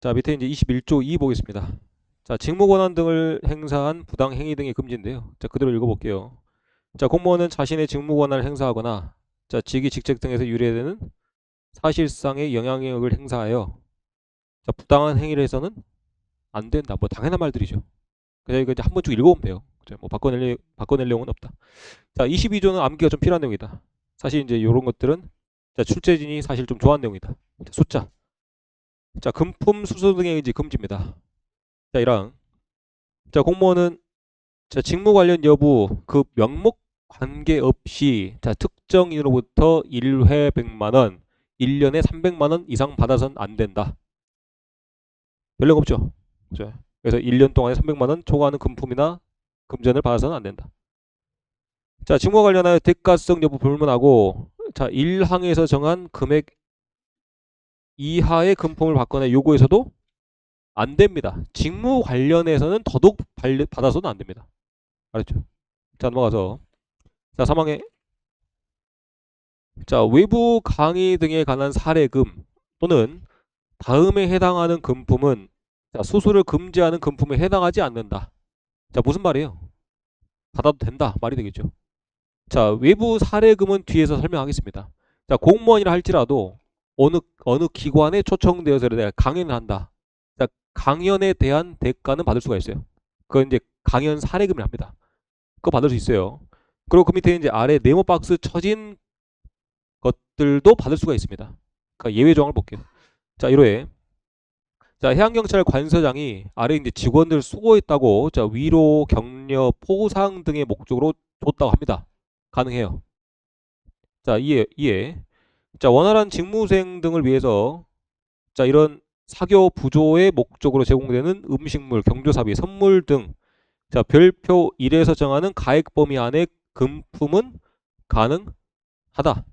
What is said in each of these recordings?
자, 밑에 이제 21조 2 보겠습니다. 자, 직무 권한 등을 행사한 부당 행위 등의 금지인데요. 자, 그대로 읽어볼게요. 자, 공무원은 자신의 직무 권한을 행사하거나 자, 직위 직책 등에서 유래되는 사실상의 영향력을 행사하여 자, 부당한 행위를 해서는 안 된다. 뭐 당연한 말들이죠. 그냥 이거 이제 한번쭉 읽어보면 돼요. 그죠? 뭐 바꿔낼 바꿔낼 내용은 없다. 자, 22조는 암기가 좀 필요한 내용이다. 사실 이제 이런 것들은 자, 출제진이 사실 좀 좋아하는 내용이다. 자, 숫자. 자, 금품 수수 등의 이제 금지입니다. 자, 이랑 자, 공무원은 자, 직무 관련 여부 그 명목 관계없이 자, 특정인으로부터 1회 100만 원, 1년에 300만 원 이상 받아선 안 된다. 연령 없죠. 그죠? 그래서 1년 동안에 300만 원 초과하는 금품이나 금전을 받아서는 안 된다. 자, 직무와 관련하여 대가성 여부 불문하고 자, 1항에서 정한 금액 이하의 금품을 받거나 요구해서도 안 됩니다. 직무 관련해서는 더더욱 발- 받아서는 안 됩니다. 알았죠? 자, 넘어가서 자, 사망에 자, 외부 강의 등에 관한 사례금 또는 다음에 해당하는 금품은 자, 수수를 금지하는 금품에 해당하지 않는다. 자, 무슨 말이에요? 받아도 된다. 말이 되겠죠. 자, 외부 사례금은 뒤에서 설명하겠습니다. 자, 공무원이라 할지라도 어느 어느 기관에 초청되어서 내가 강연을 한다. 자, 강연에 대한 대가는 받을 수가 있어요. 그건 이제 강연 사례금을 합니다. 그거 받을 수 있어요. 그리고 그 밑에 이제 아래 네모 박스 쳐진 것들도 받을 수가 있습니다. 그러니까 예외 조항을 볼게요. 자, 1호에 자, 해양경찰 관서장이 아래 이제 직원들 수고했다고 자, 위로, 격려, 포상 등의 목적으로 줬다고 합니다. 가능해요. 자, 이해, 이해. 자, 원활한 직무수행 등을 위해서 자, 이런 사교 부조의 목적으로 제공되는 음식물, 경조사비, 선물 등 자, 별표 1에서 정하는 가액 범위 안에 금품은 가능하다.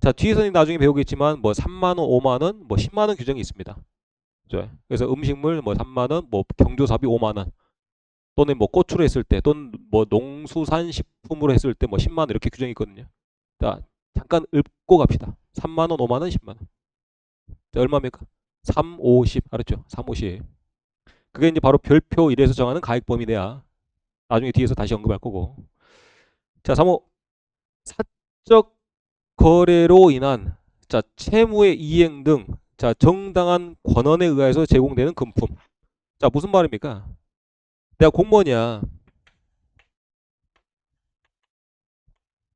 자, 뒤에서는 나중에 배우겠지만 뭐 3만 원, 5만 원, 뭐 10만 원 규정이 있습니다. 그래서 음식물 뭐 3만 원, 뭐 경조사비 5만 원. 또는 뭐 꽃으로 했을 때 또는 뭐 농수산 식품으로 했을 때 뭐 10만 원 이렇게 규정이 있거든요. 자, 잠깐 읊고 갑시다. 3만 원, 5만 원, 10만 원. 자, 얼마입니까? 3, 5, 10. 알았죠? 3, 5, 10. 그게 이제 바로 별표 1에서 정하는 가액 범위 내야 나중에 뒤에서 다시 언급할 거고. 자, 3호 사적 거래로 인한 자, 채무의 이행 등 자, 정당한 권한에 의해서 제공되는 금품. 자, 무슨 말입니까? 내가 공무원이야.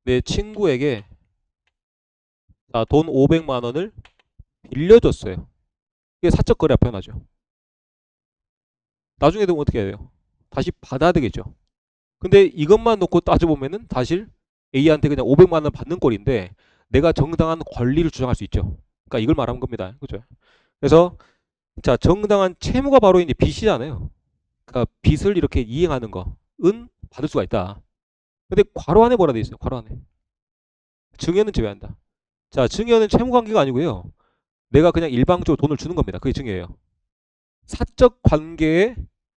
내 친구에게 자, 돈 500만 원을 빌려줬어요. 이게 사적 거래가 표현하죠. 나중에 되면 어떻게 해야 돼요? 다시 받아야 되겠죠. 근데 이것만 놓고 따져보면은 사실 A한테 그냥 500만 원 받는 꼴인데 내가 정당한 권리를 주장할 수 있죠. 그러니까 이걸 말하는 겁니다. 그죠? 그래서 자, 정당한 채무가 바로 이제 빚이잖아요. 그러니까 빚을 이렇게 이행하는 거은 받을 수가 있다. 근데 괄호 안에 뭐라 돼 있어요? 괄호 안에. 증여는 제외한다. 자, 증여는 채무 관계가 아니고요. 내가 그냥 일방적으로 돈을 주는 겁니다. 그게 증여예요. 사적 관계에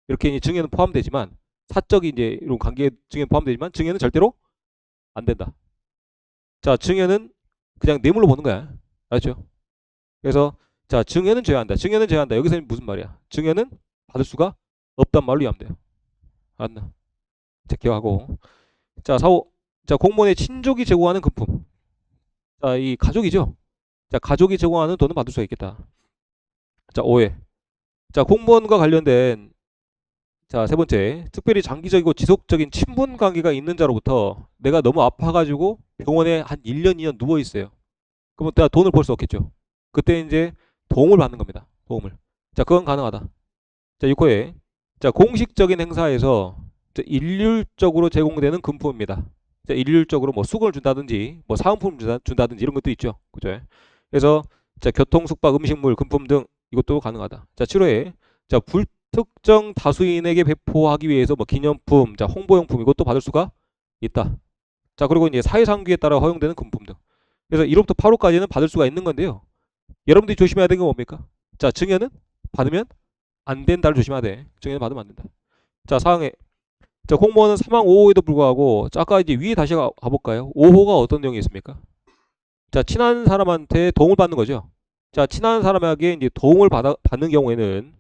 이렇게 증여는 포함되지만 사적이 이제 이런 관계 증여 포함되지만 증여는 절대로 안 된다. 자, 증여는 그냥 뇌물로 보는 거야. 알았죠? 그래서 자, 증여는 제외한다. 증여는 제외한다. 여기서는 무슨 말이야? 증여는 받을 수가 없단 말로 이해하면 돼요. 자, 기억하고. 자, 사오. 자, 공무원의 친족이 제공하는 금품. 자, 이 가족이죠. 자, 가족이 제공하는 돈은 받을 수가 있겠다. 자, 5회. 자, 공무원과 관련된 자, 세 번째. 특별히 장기적이고 지속적인 친분 관계가 있는 자로부터 내가 너무 아파가지고 병원에 한 1년, 2년 누워 있어요. 그러면 내가 돈을 벌 수 없겠죠. 그때 이제 도움을 받는 겁니다. 도움을. 자, 그건 가능하다. 자, 6호에 자, 공식적인 행사에서 자, 일률적으로 제공되는 금품입니다. 자, 일률적으로 뭐 수건을 준다든지 뭐 사은품을 준다, 준다든지 이런 것도 있죠. 그죠? 그래서 자, 교통, 숙박, 음식물, 금품 등 이것도 가능하다. 자, 7호에 자, 불특정 다수인에게 배포하기 위해서 뭐 기념품, 자, 홍보용품 이것도 받을 수가 있다. 자, 그리고 이제 사회상규에 따라 허용되는 금품 등. 그래서 1호부터 8호까지는 받을 수가 있는 건데요. 여러분들이 조심해야 되는 건 뭡니까? 자, 증여는 받으면 안 된다를 조심해야 돼. 증여는 받으면 안 된다. 자, 사항에 자, 공무원은 사망 5호에도 불구하고 자, 아까 이제 위에 다시 가, 가볼까요? 5호가 어떤 내용이 있습니까? 자, 친한 사람한테 도움을 받는 거죠. 자, 친한 사람에게 이제 도움을 받아, 받는 경우에는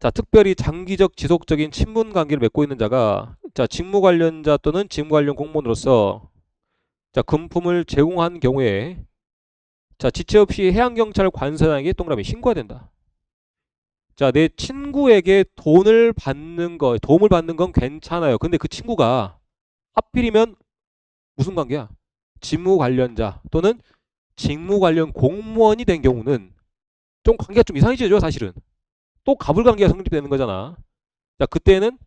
자, 특별히 장기적 지속적인 친분 관계를 맺고 있는 자가 자, 직무 관련자 또는 직무 관련 공무원으로서 자, 금품을 제공한 경우에 자, 지체 없이 해양경찰 관서장에게 동그라미 신고해야 된다. 자, 내 친구에게 돈을 받는 거, 도움을 받는 건 괜찮아요. 근데 그 친구가 하필이면 무슨 관계야? 직무 관련자 또는 직무 관련 공무원이 된 경우는 좀 관계가 좀 이상해지죠, 사실은. 또 갑을 관계가 성립되는 거잖아. 자, 그때는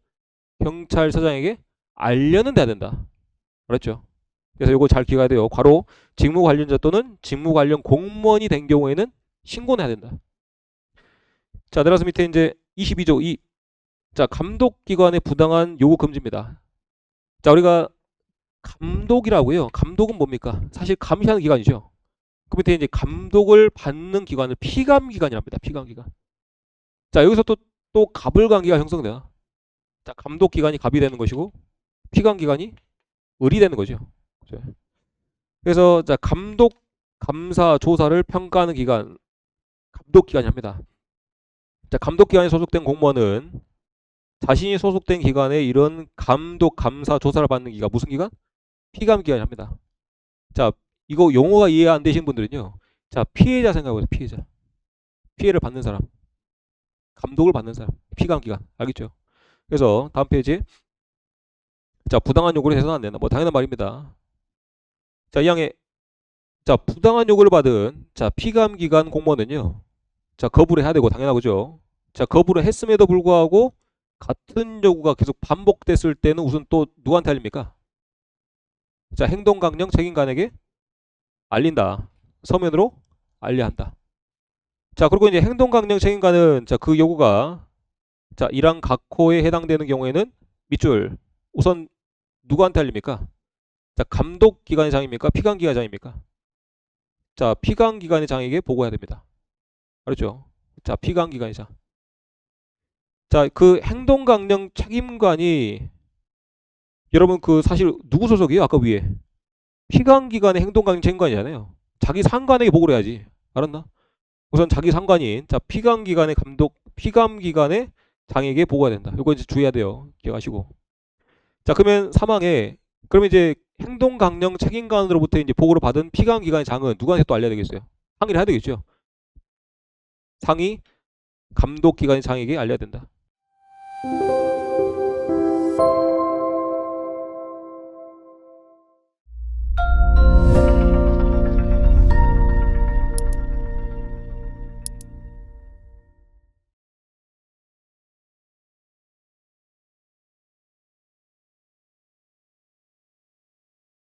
경찰서장에게 알려는 돼야 된다. 그렇죠? 그래서 요거 잘 기억해야 돼요. 괄호 직무 관련자 또는 직무 관련 공무원이 된 경우에는 신고는 해야 된다. 자, 내려서 밑에 이제 22조 2. 자, 감독기관의 부당한 요구 금지입니다. 자, 우리가 감독이라고요. 감독은 뭡니까? 사실 감시하는 기관이죠. 그 밑에 이제 감독을 받는 기관을 피감기관이랍니다. 피감기관. 자, 여기서 또, 또 갑을관계가 형성돼요. 자, 감독기관이 갑이 되는 것이고, 피감기관이 을이 되는 거죠. 그래서, 자, 감독, 감사, 조사를 평가하는 기관, 감독 기관이 합니다. 자, 감독기관에 소속된 공무원은 자신이 소속된 기관에 이런 감독, 감사, 조사를 받는 기관, 무슨 기관? 피감기관이 합니다. 자, 이거 용어가 이해 안 되신 분들은요. 자, 피해자 생각해보세요. 피해자. 피해를 받는 사람. 감독을 받는 사람. 피감기관. 알겠죠? 그래서 다음 페이지. 자, 부당한 요구를 해서는 안 된다. 뭐 당연한 말입니다. 자, 이 항에 자, 부당한 요구를 받은 자, 피감기관 공무원은요. 자, 거부를 해야 되고 당연하죠. 자, 거부를 했음에도 불구하고 같은 요구가 계속 반복됐을 때는 우선 또 누구한테 알립니까? 자, 행동 강령 책임관에게 알린다. 서면으로 알려야 한다. 자, 그리고 이제 행동 강령 책임관은 자, 그 요구가 자, 이랑 각호에 해당되는 경우에는 밑줄 우선 누구한테 알립니까? 자, 감독 기관의 장입니까? 피감 기관의 장입니까? 자, 피감 기관의 장에게 보고해야 됩니다. 그렇죠? 자, 피감 기관의 장. 자, 그 행동 강령 책임관이 여러분 그 사실 누구 소속이에요? 아까 위에 피감 기관의 행동 강령 책임관이잖아요. 자기 상관에게 보고를 해야지. 알았나? 우선 자기 상관인 자 피감 기관의 감독 피감 기관의 장에게 보고해야 된다. 이거 이제 주의해야 돼요. 기억하시고. 자 그러면 사망에 그러면 이제 행동 강령 책임관으로부터 이제 보고를 받은 피감 기관의 장은 누구한테 또 알려야 되겠어요? 상의를 해야 되겠죠. 상위 감독 기관의 장에게 알려야 된다. Thank you.